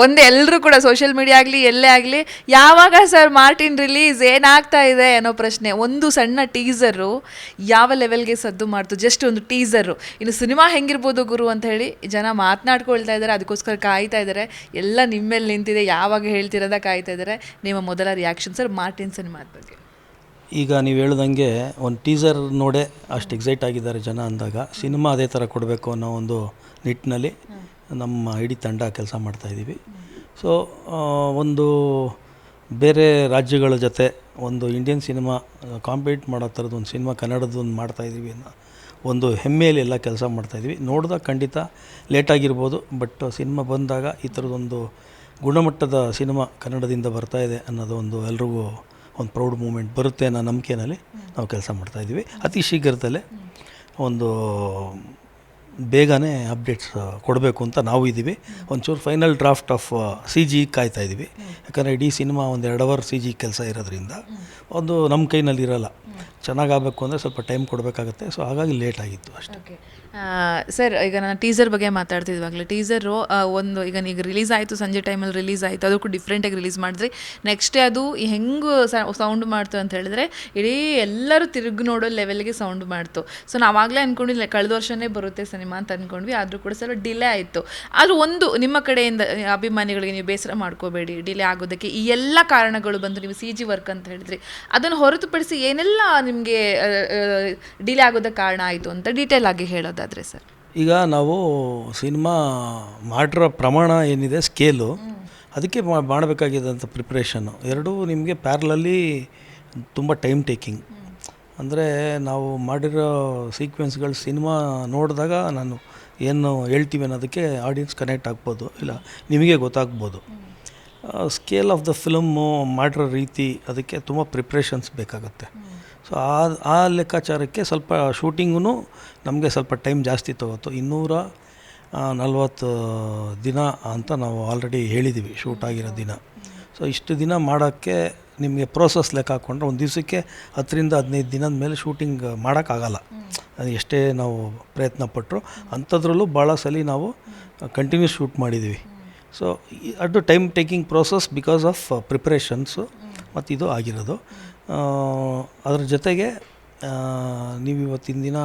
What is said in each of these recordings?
ಒಂದು ಎಲ್ಲರೂ ಕೂಡ ಸೋಷಿಯಲ್ ಮೀಡಿಯಾ ಆಗಲಿ ಎಲ್ಲೇ ಆಗಲಿ ಯಾವಾಗ ಸರ್ ಮಾರ್ಟಿನ್ ರಿಲೀಸ್ ಏನಾಗ್ತಾ ಇದೆ ಅನ್ನೋ ಪ್ರಶ್ನೆ. ಒಂದು ಸಣ್ಣ ಟೀಸರು ಯಾವ ಲೆವೆಲ್ಗೆ ಸದ್ದು ಮಾಡ್ತು? ಜಸ್ಟ್ ಒಂದು ಟೀಸರು ಇನ್ನು ಸಿನಿಮಾ ಹೆಂಗಿರ್ಬೋದು ಗುರು ಅಂತ ಹೇಳಿ ಜನ ಮಾತನಾಡ್ಕೊಳ್ತಾ ಇದ್ದಾರೆ ಅದಕ್ಕೋಸ್ಕರ ಕಾಯ್ತಾ ಇದ್ದಾರೆ. ಎಲ್ಲ ನಿಮ್ಮೇಲೆ ನಿಂತಿದೆ ಯಾವಾಗ ಹೇಳ್ತಿರೋದ ಕಾಯ್ತಾ ಇದ್ದಾರೆ. ನಿಮ್ಮ ಮೊದಲ ರಿಯಾಕ್ಷನ್ ಸರ್ ಮಾರ್ಟಿನ್ ಸಿನಿಮಾದ ಬಗ್ಗೆ. ಈಗ ನೀವು ಹೇಳ್ದಂಗೆ ಒಂದು ಟೀಸರ್ ನೋಡೇ ಅಷ್ಟು ಎಕ್ಸೈಟ್ ಆಗಿದ್ದಾರೆ ಜನ ಅಂದಾಗ ಸಿನಿಮಾ ಅದೇ ಥರ ಕೊಡಬೇಕು ಅನ್ನೋ ಒಂದು ನಿಟ್ಟಿನಲ್ಲಿ ನಮ್ಮ ಇಡೀ ತಂಡ ಕೆಲಸ ಮಾಡ್ತಾಯಿದ್ದೀವಿ ಸೊ ಒಂದು ಬೇರೆ ರಾಜ್ಯಗಳ ಜೊತೆ ಒಂದು ಇಂಡಿಯನ್ ಸಿನಿಮಾ ಕಾಂಪೀಟ್ ಮಾಡೋ ಥರದ್ದು ಒಂದು ಸಿನಿಮಾ ಕನ್ನಡದ ಒಂದು ಮಾಡ್ತಾಯಿದ್ದೀವಿ ಅನ್ನೋ ಒಂದು ಹೆಮ್ಮೆಯಲ್ಲಿ ಎಲ್ಲ ಕೆಲಸ ಮಾಡ್ತಾಯಿದ್ವಿ ನೋಡಿದಾಗ ಖಂಡಿತ ಲೇಟಾಗಿರ್ಬೋದು ಬಟ್ ಸಿನಿಮಾ ಬಂದಾಗ ಈ ಥರದೊಂದು ಗುಣಮಟ್ಟದ ಸಿನಿಮಾ ಕನ್ನಡದಿಂದ ಬರ್ತಾ ಇದೆ ಅನ್ನೋದು ಒಂದು ಎಲ್ರಿಗೂ ಒಂದು ಪ್ರೌಡ್ ಮೂಮೆಂಟ್ ಬರುತ್ತೆ ಅನ್ನೋ ನಂಬಿಕೆಯಲ್ಲಿ ನಾವು ಕೆಲಸ ಮಾಡ್ತಾಯಿದ್ವಿ ಅತಿ ಶೀಘ್ರದಲ್ಲೇ ಒಂದು ಬೇಗನೆ ಅಪ್ಡೇಟ್ಸ್ ಕೊಡಬೇಕು ಅಂತ ನಾವು ಇದ್ದೀವಿ. ಒಂಚೂರು final draft of C G ಕಾಯ್ತಾ ಇದ್ದೀವಿ. ಯಾಕಂದರೆ ಇಡೀ ಸಿನಿಮಾ ಒಂದು ಎರಡು ಅವರ್ ಸಿ ಜಿ ಕೆಲಸ ಇರೋದ್ರಿಂದ. ಒಂದು ನಮ್ಮ ಕೈನಲ್ಲಿ ಇರಲ್ಲ. ಚೆನ್ನಾಗಾಗಬೇಕು ಅಂದರೆ ಸ್ವಲ್ಪ ಟೈಮ್ ಕೊಡಬೇಕಾಗುತ್ತೆ. ಸೊ ಹಾಗಾಗಿ ಲೇಟ್ ಆಗಿತ್ತು ಅಷ್ಟೇ. ಸರ್, ಈಗ ನಾನು ಟೀಸರ್ ಬಗ್ಗೆ ಮಾತಾಡ್ತಿದ್ವಾಗಲೇ, ಟೀಸರು ಒಂದು, ಈಗ ಈಗ ರಿಲೀಸ್ ಆಯಿತು, ಸಂಜೆ ಟೈಮಲ್ಲಿ ರಿಲೀಸ್ ಆಯಿತು, ಅದಕ್ಕೂ ಡಿಫ್ರೆಂಟಾಗಿ ರಿಲೀಸ್ ಮಾಡಿದ್ರಿ. ನೆಕ್ಸ್ಟ್ ಅದು ಹೆಂಗೆ ಸೌಂಡ್ ಮಾಡ್ತು ಅಂತ ಹೇಳಿದ್ರೆ, ಇಡೀ ಎಲ್ಲರೂ ತಿರುಗಿ ನೋಡೋ ಲೆವೆಲ್ಗೆ ಸೌಂಡ್ ಮಾಡ್ತು. ಸೊ ನಾವಾಗಲೇ ಅಂದ್ಕೊಂಡಿಲ್ಲ ಕಳೆದ ವರ್ಷನೇ ಬರುತ್ತೆ ಸಿನಿಮಾ ಅಂತ ಅಂದ್ಕೊಂಡ್ವಿ ಆದರೂ ಕೂಡ ಸ್ವಲ್ಪ ಡಿಲೇ ಆಯಿತು. ಆದರೂ ಒಂದು, ನಿಮ್ಮ ಕಡೆಯಿಂದ ಅಭಿಮಾನಿಗಳಿಗೆ ನೀವು ಬೇಸರ ಮಾಡ್ಕೋಬೇಡಿ ಡಿಲೇ ಆಗೋದಕ್ಕೆ ಈ ಎಲ್ಲ ಕಾರಣಗಳು ಬಂದು ನೀವು ಸಿ ಜಿ ವರ್ಕ್ ಅಂತ ಹೇಳಿದ್ರಿ. ಅದನ್ನು ಹೊರತುಪಡಿಸಿ ಏನೆಲ್ಲ ನಿಮಗೆ ಡಿಲೇ ಆಗೋದಕ್ಕೆ ಕಾರಣ ಆಯಿತು ಅಂತ ಡೀಟೇಲ್ ಆಗಿ ಹೇಳೋದಾದರೆ ಸರ್. ಈಗ ನಾವು ಸಿನಿಮಾ ಮಾಡಿರೋ ಪ್ರಮಾಣ ಏನಿದೆ ಸ್ಕೇಲು ಅದಕ್ಕೆ ಮಾಡಬೇಕಾಗಿದ್ದಂಥ ಪ್ರಿಪ್ರೇಷನ್ನು ಎರಡೂ ನಿಮಗೆ ಪ್ಯಾರ್ಲಲ್ಲಿ ತುಂಬ ಟೈಮ್ ಟೇಕಿಂಗ್ ಅಂದರೆ ನಾವು ಮಾಡಿರೋ ಸೀಕ್ವೆನ್ಸ್ಗಳು ಸಿನಿಮಾ ನೋಡಿದಾಗ ನಾನು ಏನು ಹೇಳ್ತೀವಿ ಅನ್ನೋದಕ್ಕೆ ಆಡಿಯನ್ಸ್ ಕನೆಕ್ಟ್ ಆಗ್ಬೋದು ಇಲ್ಲ ನಿಮಗೆ ಗೊತ್ತಾಗ್ಬೋದು. ಸ್ಕೇಲ್ ಆಫ್ ದ ಫಿಲಮ್ಮು ಮಾಡಿರೋ ರೀತಿ ಅದಕ್ಕೆ ತುಂಬ ಪ್ರಿಪ್ರೇಷನ್ಸ್ ಬೇಕಾಗುತ್ತೆ. ಸೊ ಆ ಆ ಲೆಕ್ಕಾಚಾರಕ್ಕೆ ಸ್ವಲ್ಪ ಶೂಟಿಂಗೂ ನಮಗೆ ಸ್ವಲ್ಪ ಟೈಮ್ ಜಾಸ್ತಿ ತೊಗೋತು ಇನ್ನೂರ ನಲ್ವತ್ತು ದಿನ ಅಂತ ನಾವು ಆಲ್ರೆಡಿ ಹೇಳಿದ್ದೀವಿ ಶೂಟ್ ಆಗಿರೋ ದಿನ. ಸೊ ಇಷ್ಟು ದಿನ ಮಾಡೋಕ್ಕೆ ನಿಮಗೆ ಪ್ರೋಸೆಸ್ ಲೆಕ್ಕ ಹಾಕ್ಕೊಂಡ್ರೆ ಒಂದು ದಿವಸಕ್ಕೆ ಹತ್ತರಿಂದ ಹದಿನೈದು ದಿನದ ಮೇಲೆ ಶೂಟಿಂಗ್ ಮಾಡೋಕ್ಕಾಗಲ್ಲ. ಅದು ಎಷ್ಟೇ ನಾವು ಪ್ರಯತ್ನ ಪಟ್ಟರು ಅಂಥದ್ರಲ್ಲೂ ಭಾಳ ಸಲ ನಾವು ಕಂಟಿನ್ಯೂಸ್ ಶೂಟ್ ಮಾಡಿದ್ದೀವಿ ಸೊ ಅದು time taking process because of preparations ಮತ್ತು ಇದು ಆಗಿರೋದು ಅದರ ಜೊತೆಗೆ ನೀವು ಇವತ್ತಿನ ದಿನ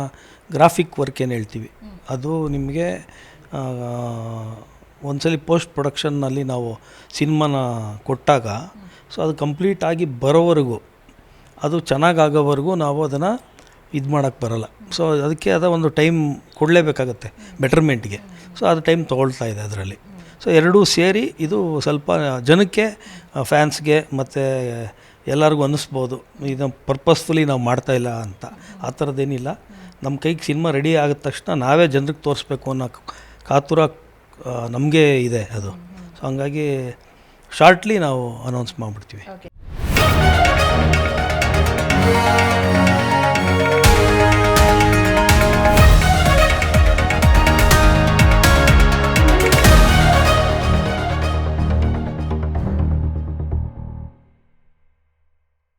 ಗ್ರಾಫಿಕ್ ವರ್ಕ್ ಏನು ಹೇಳ್ತೀವಿ? ಅದು ನಿಮಗೆ ಒಂದ್ಸಲಿ ಪೋಸ್ಟ್ ಪ್ರೊಡಕ್ಷನ್ನಲ್ಲಿ ನಾವು ಸಿನಿಮಾನ ಕೊಟ್ಟಾಗ, ಸೊ ಅದು ಕಂಪ್ಲೀಟ್ ಆಗಿ ಬರೋವರೆಗೂ, ಅದು ಚೆನ್ನಾಗಾಗೋವರೆಗೂ ನಾವು ಅದನ್ನು ಇದು ಮಾಡೋಕ್ಕೆ ಬರಲ್ಲ. ಸೊ ಅದಕ್ಕೆ ಅದ ಒಂದು ಟೈಮ್ ಕೊಡಲೇಬೇಕಾಗತ್ತೆ, ಬೆಟರ್ಮೆಂಟ್ಗೆ. ಸೊ ಅದು ಟೈಮ್ ತೊಗೊಳ್ತಾ ಇದೆ ಅದರಲ್ಲಿ. ಸೊ ಎರಡೂ ಸೇರಿ ಇದು ಸ್ವಲ್ಪ ಜನಕ್ಕೆ ಫ್ಯಾನ್ಸ್ಗೆ ಮತ್ತು ಎಲ್ಲರಿಗೂ ಅನ್ನಿಸ್ಬೋದು. ಇದು ಪರ್ಪಸ್ಫುಲಿ ನಾವು ಮಾಡ್ತಾ ಇಲ್ಲ ಅಂತ. ಆ ಥರದ್ದೇನಿಲ್ಲ ನಮ್ಮ ಕೈಗೆ ಸಿನಿಮಾ ರೆಡಿ ಆದ ತಕ್ಷಣ ನಾವೇ ಜನರಿಗೆ ತೋರಿಸ್ಬೇಕು ಅನ್ನೋ ಕಾತುರ ನಮಗೆ ಇದೆ ಅದು. ಸೊ ಹಂಗಾಗಿ ಶಾರ್ಟ್ಲಿ ನಾವು ಅನೌನ್ಸ್ ಮಾಡಿಬಿಡ್ತೀವಿ.